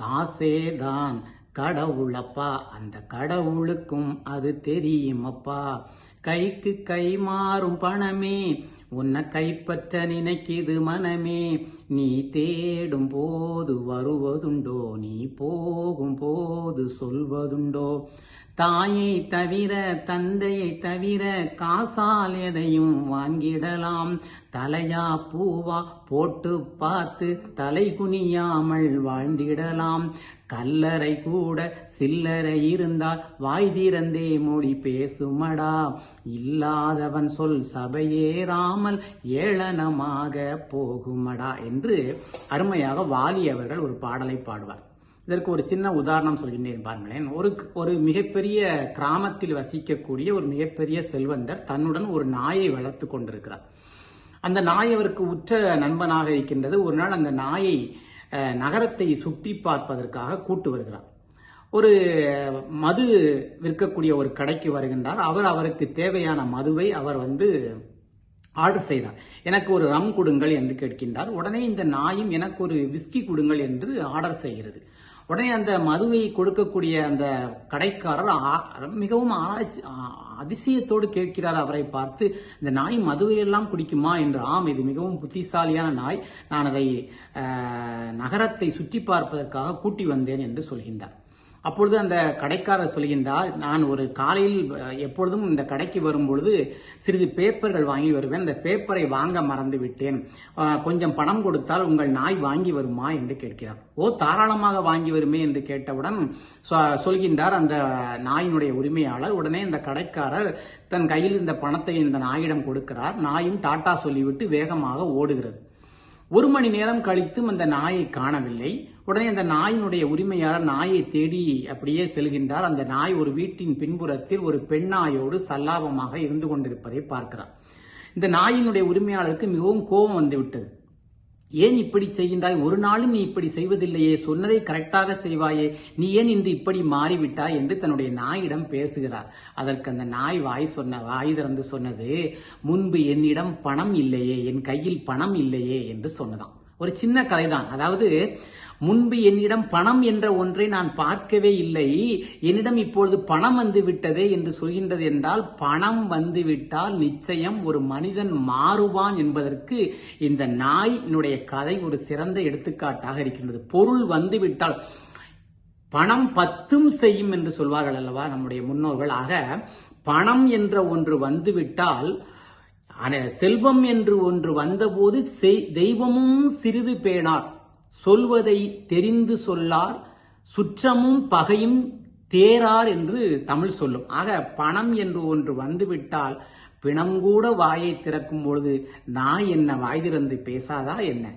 காசேதான் கடவுளப்பா. அந்த கடவுளுக்கும் அது தெரியுமப்பா. கைக்கு கை மாறும் பணமே உன்னை கைப்பற்ற நினைக்குது மனமே. நீ தேடும் போது வருவதுண்டோ நீ போகும் போது சொல்வதுண்டோ. தாயை தவிர தந்தையை தவிர காசால் எதையும் வாங்கிடலாம். தலையா பூவா போட்டு பார்த்து தலை குனியாமல் வாழ்ந்திடலாம். கல்லறை கூட சில்லறை இருந்தால் வாய் திறந்தே மொழி பேசுமடா. இல்லாதவன் சொல் இல்லாமல் ஏளனமாக போகுமடா என்று அருமையாக வாலி அவர்கள் ஒரு பாடலை பாடுவார். இதற்கு ஒரு சின்ன உதாரணம் சொல்கின்றேன் பாருங்களேன். ஒரு ஒரு மிகப்பெரிய கிராமத்தில் வசிக்கக்கூடிய ஒரு மிகப்பெரிய செல்வந்தர் தன்னுடன் ஒரு நாயை வளர்த்து கொண்டிருக்கிறார். அந்த நாய் அவருக்கு உற்ற நண்பனாக இருக்கின்றது. ஒரு நாள் அந்த நாயை நகரத்தை சுற்றி பார்ப்பதற்காக கூட்டு வருகிறார். ஒரு மது விற்கக்கூடிய ஒரு கடைக்கு வருகின்றார். அவர் அவருக்கு தேவையான மதுவை அவர் வந்து ஆர்டர் செய்தார் எனக்கு ஒரு ரம் கொடுங்கள் என்று கேட்கின்றார். உடனே இந்த நாயும் எனக்கு ஒரு விஸ்கி கொடுங்கள் என்று ஆர்டர் செய்கிறது. உடனே அந்த மதுவை கொடுக்கக்கூடிய அந்த கடைக்காரர் ஆ- மிகவும் ஆராய்ச்சி அதிசயத்தோடு கேட்கிறார் அவரை பார்த்து இந்த நாய் மதுவை எல்லாம் குடிக்குமா என்று ஆம் இது மிகவும் புத்திசாலியான நாய். நான் அதை நகரத்தை சுற்றி பார்ப்பதற்காக கூட்டி வந்தேன் என்று சொல்கின்றார். அப்பொழுது அந்த கடைக்காரர் சொல்கின்றார் நான் ஒரு காலையில் எப்பொழுதும் இந்த கடைக்கு வரும்பொழுது சிறிது பேப்பர்கள் வாங்கி வருவேன். அந்த பேப்பரை வாங்க மறந்து விட்டேன். கொஞ்சம் பணம் கொடுத்தால் உங்கள் நாய் வாங்கி வருமா? என்று கேட்கிறார். ஓ தாராளமாக வாங்கி வருமே? என்று கேட்டவுடன் சொ- சொல்கின்றார் அந்த நாயினுடைய உரிமையாளர். உடனே இந்த கடைக்காரர் தன் கையில் இந்த பணத்தை இந்த நாயிடம் கொடுக்கிறார். நாயும் டாட்டா சொல்லிவிட்டு வேகமாக ஓடுகிறது. ஒரு மணி நேரம் கழித்தும் அந்த நாயை காணவில்லை. உடனே அந்த நாயினுடைய உரிமையாளர் நாயை தேடி அப்படியே செல்கின்றார். அந்த நாய் ஒரு வீட்டின் பின்புறத்தில் ஒரு பெண்ணாயோடு சல்லாபமாக இருந்து கொண்டிருப்பதை பார்க்கிறார். இந்த நாயினுடைய உரிமையாளருக்கு மிகவும் கோபம் வந்துவிட்டது ஏன் இப்படி செய்கின்றாய்? ஒரு நாளும் நீ இப்படி செய்வதில்லையே. சொன்னதை கரெக்டாக செய்வாயே. நீ ஏன் இன்று இப்படி மாறிவிட்டாய் என்று தன்னுடைய நாயிடம் பேசுகிறார். அதற்கு அந்த நாய் வாய் சொன்ன வாய் திறந்து சொன்னது முன்பு என்னிடம் பணம் இல்லையே. என் கையில் பணம் இல்லையே என்று சொன்னதான் ஒரு சின்ன கதைதான். அதாவது முன்பு என்னிடம் பணம் என்ற ஒன்றை நான் பார்க்கவே இல்லை. என்னிடம் இப்பொழுது பணம் வந்து விட்டதே என்று சொல்கின்றது என்றால் பணம் வந்துவிட்டால் நிச்சயம் ஒரு மனிதன் மாறுவான் என்பதற்கு இந்த நாயினுடைய கதை ஒரு சிறந்த எடுத்துக்காட்டாக இருக்கின்றது. பொருள் வந்துவிட்டால் பணம் பத்தும் செய்யும் என்று சொல்வார்கள் அல்லவா நம்முடைய முன்னோர்கள். ஆக பணம் என்ற ஒன்று வந்துவிட்டால் ஆனால் செல்வம் என்று ஒன்று வந்தபோது செய்- தெய்வமும் சிறிது பேணார். சொல்வதை தெரிந்து சொல்லார். சுற்றமும் பகையும் தேரார் என்று தமிழ் சொல்லும். ஆக பணம் என்று ஒன்று வந்துவிட்டால் பிணம் கூட வாயை திறக்கும் பொழுது நான் என்ன வாய் திறந்து பேசாதா என்ன?